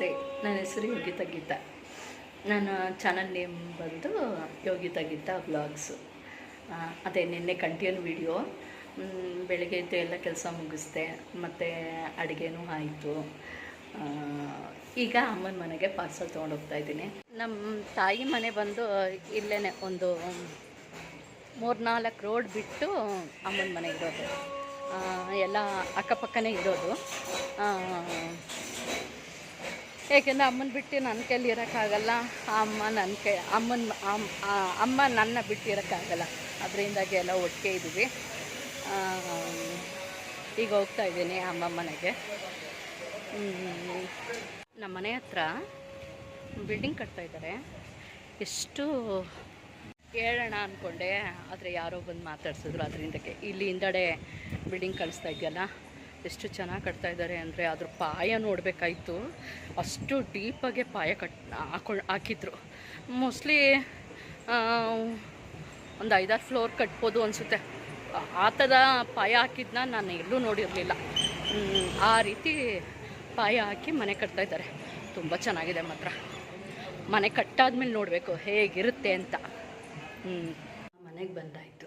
ನಮಸ್ತೆ ನನ್ನ ಹೆಸರು ಯೋಗಿತಾ ಗೀತಾ. ನನ್ನ ಚಾನಲ್ ನೇಮ್ ಬಂದು ಯೋಗಿತಾ ಗೀತಾ ವ್ಲಾಗ್ಸು ಅದೇ ನಿನ್ನೆ ಕಂಟಿನ್ಯೂ ವಿಡಿಯೋ ಬೆಳಗ್ಗೆ ಇದ್ದು ಎಲ್ಲ ಕೆಲಸ ಮುಗಿಸ್ದೆ, ಮತ್ತು ಅಡುಗೆನೂ ಆಯಿತು. ಈಗ ಅಮ್ಮನ ಮನೆಗೆ ಪಾರ್ಸಲ್ ತೊಗೊಂಡೋಗ್ತಾ ಇದ್ದೀನಿ. ನಮ್ಮ ತಾಯಿ ಮನೆ ಬಂದು ಇಲ್ಲೇ ಒಂದು ಮೂರ್ನಾಲ್ಕು ರೋಡ್ ಬಿಟ್ಟು ಅಮ್ಮನ ಮನೆ ಇರೋದು. ಎಲ್ಲ ಅಕ್ಕಪಕ್ಕನೇ ಇರೋದು. ಏಕೆಂದರೆ ಅಮ್ಮನ ಬಿಟ್ಟು ನನ್ನ ಕೈಲಿ ಇರೋಕ್ಕಾಗಲ್ಲ ಅಮ್ಮ ನನ್ನ ಕೈ, ಅಮ್ಮನ ಅಮ್ಮ ನನ್ನ ಬಿಟ್ಟು ಇರೋಕ್ಕಾಗಲ್ಲ. ಅದರಿಂದಾಗಿ ಎಲ್ಲ ಒಟ್ಟಿಗೆ ಇದ್ದೀವಿ. ಈಗ ಹೋಗ್ತಾ ಇದ್ದೀನಿ ಅಮ್ಮ ಮನೆಗೆ. ನಮ್ಮ ಮನೆ ಹತ್ರ ಬಿಲ್ಡಿಂಗ್ ಕಟ್ತಾ ಇದ್ದಾರೆ. ಎಷ್ಟು ಹೇಳೋಣ ಅಂದ್ಕೊಂಡೆ ಆದರೆ ಯಾರೋ ಬಂದು ಮಾತಾಡ್ಸಿದ್ರು. ಅದರಿಂದಕ್ಕೆ ಇಲ್ಲಿ ಹಿಂದಡೆ ಬಿಲ್ಡಿಂಗ್ ಕಳಿಸ್ತಾ ಇದೆಯಲ್ಲ ಎಷ್ಟು ಚೆನ್ನಾಗಿ ಕಟ್ತಾ ಇದ್ದಾರೆ ಅಂದರೆ ಅದ್ರ ಪಾಯ ನೋಡಬೇಕಾಯ್ತು. ಅಷ್ಟು ಡೀಪಾಗೆ ಪಾಯ ಕಟ್ ಹಾಕೊಂಡು ಹಾಕಿದ್ರು. ಮೋಸ್ಟ್ಲಿ ಒಂದು ಐದಾರು ಫ್ಲೋರ್ ಕಟ್ಬೋದು ಅನಿಸುತ್ತೆ. ಆ ಥರ ಪಾಯ ಹಾಕಿದ್ನ ನಾನು ಎಲ್ಲೂ ನೋಡಿರಲಿಲ್ಲ. ಆ ರೀತಿ ಪಾಯ ಹಾಕಿ ಮನೆ ಕಟ್ತಾ ಇದ್ದಾರೆ. ತುಂಬ ಚೆನ್ನಾಗಿದೆ ಮಾತ್ರ. ಮನೆ ಕಟ್ಟಾದ್ಮೇಲೆ ನೋಡಬೇಕು ಹೇಗಿರುತ್ತೆ ಅಂತ. ಮನೆಗೆ ಬಂದಾಯಿತು.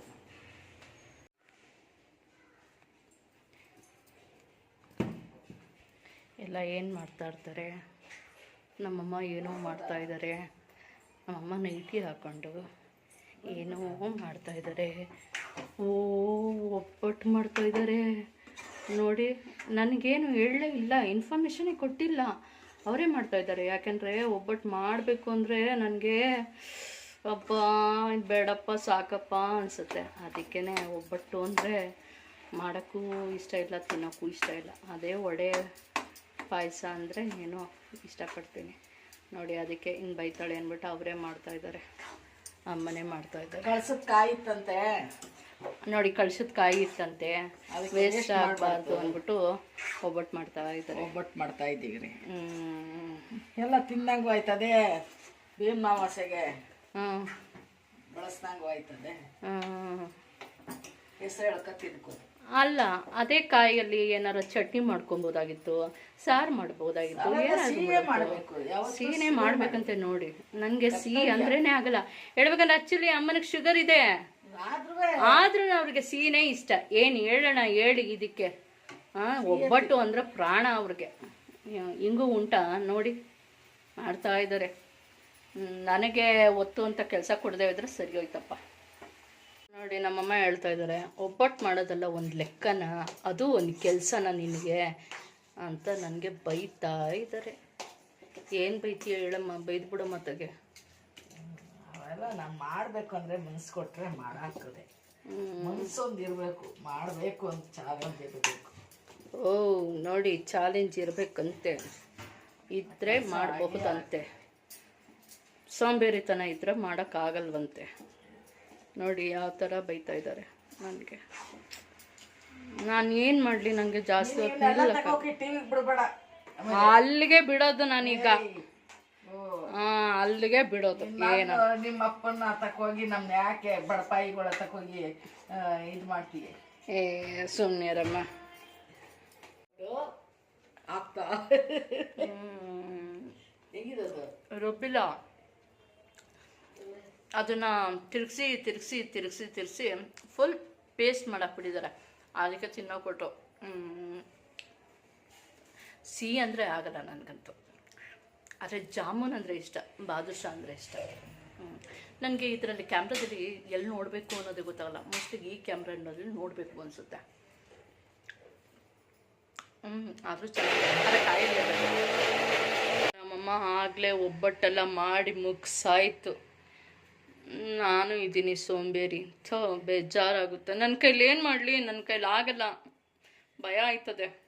ಎಲ್ಲ ಏನು ಮಾಡ್ತಾ ಇರ್ತಾರೆ? ನಮ್ಮಮ್ಮ ಏನೋ ಮಾಡ್ತಾ ಇದ್ದಾರೆ ನಮ್ಮಮ್ಮ ನೈಟಿ ಹಾಕ್ಕೊಂಡು ಏನೋ ಮಾಡ್ತಾ ಇದ್ದಾರೆ ಓ, ಒಬ್ಬಟ್ಟು ಮಾಡ್ತಾ ಇದ್ದಾರೆ ನೋಡಿ, ನನಗೇನು ಹೇಳಲೇ ಇಲ್ಲ ಇನ್ಫಾರ್ಮೇಷನೇ ಕೊಟ್ಟಿಲ್ಲ. ಅವರೇ ಮಾಡ್ತಾ ಇದ್ದಾರೆ ಯಾಕೆಂದರೆ ಒಬ್ಬಟ್ಟು ಮಾಡಬೇಕು ಅಂದರೆ ನನಗೆ ಅಪ್ಪ ಬೇಡಪ್ಪ, ಸಾಕಪ್ಪ ಅನಿಸುತ್ತೆ. ಅದಕ್ಕೇ ಒಬ್ಬಟ್ಟು ಅಂದರೆ ಮಾಡೋಕ್ಕೂ ಇಷ್ಟ ಇಲ್ಲ, ತಿನ್ನೋಕ್ಕೂ ಇಷ್ಟ ಇಲ್ಲ. ಅದೇ ವಡೆ ಪಾಯಸ ಅಂದರೆ ಏನು ಇಷ್ಟಪಡ್ತೀನಿ. ನೋಡಿ ಅದಕ್ಕೆ ಹಿಂಗೆ ಬೈತಾಳೆ ಅಂದ್ಬಿಟ್ಟು ಅವರೇ ಮಾಡ್ತಾ ಇದ್ದಾರೆ ಅಮ್ಮನೇ ಮಾಡ್ತಾ ಇದ್ದಾರೆ ಕಾಯಿ ಇತ್ತಂತೆ? ನೋಡಿ ಕಳ್ಸದ ಕಾಯಿ ಇತ್ತಂತೆ. ವೇಸ್ಟ್ ಆಗಬಾರ್ದು ಅಂದ್ಬಿಟ್ಟು ಒಬ್ಬಟ್ಟು ಮಾಡ್ತಾ ಇದ್ದಾರೆ ಒಬ್ಬಟ್ಟು ಮಾಡ್ತಾ ಇದ್ದೀವಿ ರೀ ಹ್ಮ್. ಎಲ್ಲ ತಿನ್ನಂಗೂ ಆಯ್ತದೆ? ಭೀಮಾವಾಸೆಗೆ ಹ್ಮ್. ಬಳಸ್ದಂಗೂ ಆಯ್ತದೆ? ಹ್ಮ್. ಹೆಸರು ಹೇಳ್ಕೊ ತಿನ್ಕೋದು ಅಲ್ಲ ಅದೇ ಕಾಯಲ್ಲಿ ಏನಾರ ಚಟ್ನಿ ಮಾಡ್ಕೊಬೋದಾಗಿತ್ತು ಸಾರು ಮಾಡ್ಬೋದಾಗಿತ್ತು ಸಿಹಿನೇ ಮಾಡ್ಬೇಕಂತೆ ನೋಡಿ. ನನಗೆ ಸಿಹಿ ಅಂದ್ರೇನೆ ಆಗಲ್ಲ. ಹೇಳ್ಬೇಕಂದ್ರೆ ಆಕ್ಚುಲಿ ಅಮ್ಮನಿಗೆ ಶುಗರ್ ಇದೆ. ಆದ್ರೂ ಅವ್ರಿಗೆ ಸಿಹಿನೇ ಇಷ್ಟ. ಏನು ಹೇಳೋಣ ಹೇಳಿ ಇದಕ್ಕೆ. ಆ, ಒಬ್ಬಟ್ಟು ಅಂದ್ರೆ ಪ್ರಾಣ ಅವ್ರಿಗೆ. ಹಿಂಗೂ ಉಂಟಾ? ನೋಡಿ ಮಾಡ್ತಾ ಇದ್ದಾರೆ. ನನಗೆ ಒತ್ತು ಅಂತ ಕೆಲಸ ಕೊಡದೆ ಇದ್ರೆ ಸರಿ ಹೋಯ್ತಪ್ಪ. ನೋಡಿ ನಮ್ಮಮ್ಮ ಹೇಳ್ತಾ ಇದ್ದಾರೆ ಒಬ್ಬಟ್ಟು ಮಾಡೋದಲ್ಲ ಒಂದು ಲೆಕ್ಕನ ಅದು ಒಂದು ಕೆಲಸನ ನಿನಗೆ ಅಂತ ನನಗೆ ಬೈತಾ ಇದ್ದಾರೆ. ಏನು ಬೈತೀಯ ಹೇಳಮ್ಮ ಬೈದು ಬಿಡಮ್ಮ ತಗೆ ಅವೆಲ್ಲ ನಾನು ಮಾಡಬೇಕು ಅಂದರೆ ಮನ್ಸು ಕೊಟ್ಟರೆ ಮಾಡಾಕ್ತದೆ ಮನ್ಸೊಂದು ಇರಬೇಕು ಮಾಡಬೇಕು ಅಂತ ಚಾಲೆಂಜ್ ಇರಬೇಕು. ಓ ನೋಡಿ ಚಾಲೆಂಜ್ ಇರಬೇಕಂತೆ. ಇದ್ರೆ ಮಾಡಬಹುದಂತೆ. ಸೋಂಬೇರಿತನ ಇದ್ರೆ ಮಾಡೋಕ್ಕಾಗಲ್ವಂತೆ. ನೋಡಿ ಯಾವ ಥರ ಬೈತಾ ಇದ್ದಾರೆ ನನಗೆ. ನಾನು ಏನು ಮಾಡಲಿ ನನಗೆ ಜಾಸ್ತಿ ಹೊತ್ತು ಅಲ್ಲಿಗೆ ಬಿಡೋದು ನಾನೀಗ. ಆ, ಅಲ್ಲಿಗೆ ಬಿಡೋದು. ಏನು. ನಿಮ್ಮ ಅಪ್ಪನ ತಕೋಗಿ ನಮ್ಮ ಯಾಕೆ ಬಡಪಾಯಿಗಳ ತಕೋಗಿ ಇದು ಮಾಡ್ತೀವಿ ಏ ಸುಮ್ಮನಿರಮ್ಮ ಆಗ್ತಾ? ರುಬ್ಬಿಲ್ಲ. ಅದನ್ನ ತಿರುಗಿಸಿ ತಿರುಗಿಸಿ ತಿರುಗಿಸಿ ತಿರುಗಿಸಿ ಫುಲ್ ಪೇಸ್ಟ್ ಮಾಡಾಕ್ಬಿಟ್ಟಿದ್ದಾರೆ ಅದಕ್ಕೆ ತಿನ್ನೋ ಕೊಟ್ಟು. ಸಿಹಿ ಅಂದರೆ ಆಗಲ್ಲ ನನಗಂತೂ. ಆದರೆ ಜಾಮೂನ್ ಅಂದರೆ ಇಷ್ಟ, ಬಾದುಷಾ ಅಂದರೆ ಇಷ್ಟ. ನನಗೆ ಇದರಲ್ಲಿ ಕ್ಯಾಮ್ರಾದಲ್ಲಿ ಎಲ್ಲಿ ನೋಡಬೇಕು ಅನ್ನೋದೇ ಗೊತ್ತಾಗಲ್ಲ. ಮೋಸ್ಟ್ಲಿ ಈ ಕ್ಯಾಮ್ರಾನಲ್ಲಿ ನೋಡಬೇಕು ಅನಿಸುತ್ತೆ. ಹ್ಞೂ ಆದರೂ ಚೆನ್ನಾಗಿ ನಮ್ಮಮ್ಮ ಆಗಲೇ ಒಬ್ಬಟ್ಟೆಲ್ಲ ಮಾಡಿ ಮುಗಿಸಾಯ್ತು. ನಾನು ಇದ್ದೀನಿ ಸೋಂಬೇರಿ. ಥೋ ಬೇಜಾರಾಗುತ್ತೆ. ನನ್ನ ಕೈಲಿ ಏನು ಮಾಡಲಿ? ನನ್ನ ಕೈಲಿ ಆಗಲ್ಲ. ಭಯ ಆಯ್ತದೆ.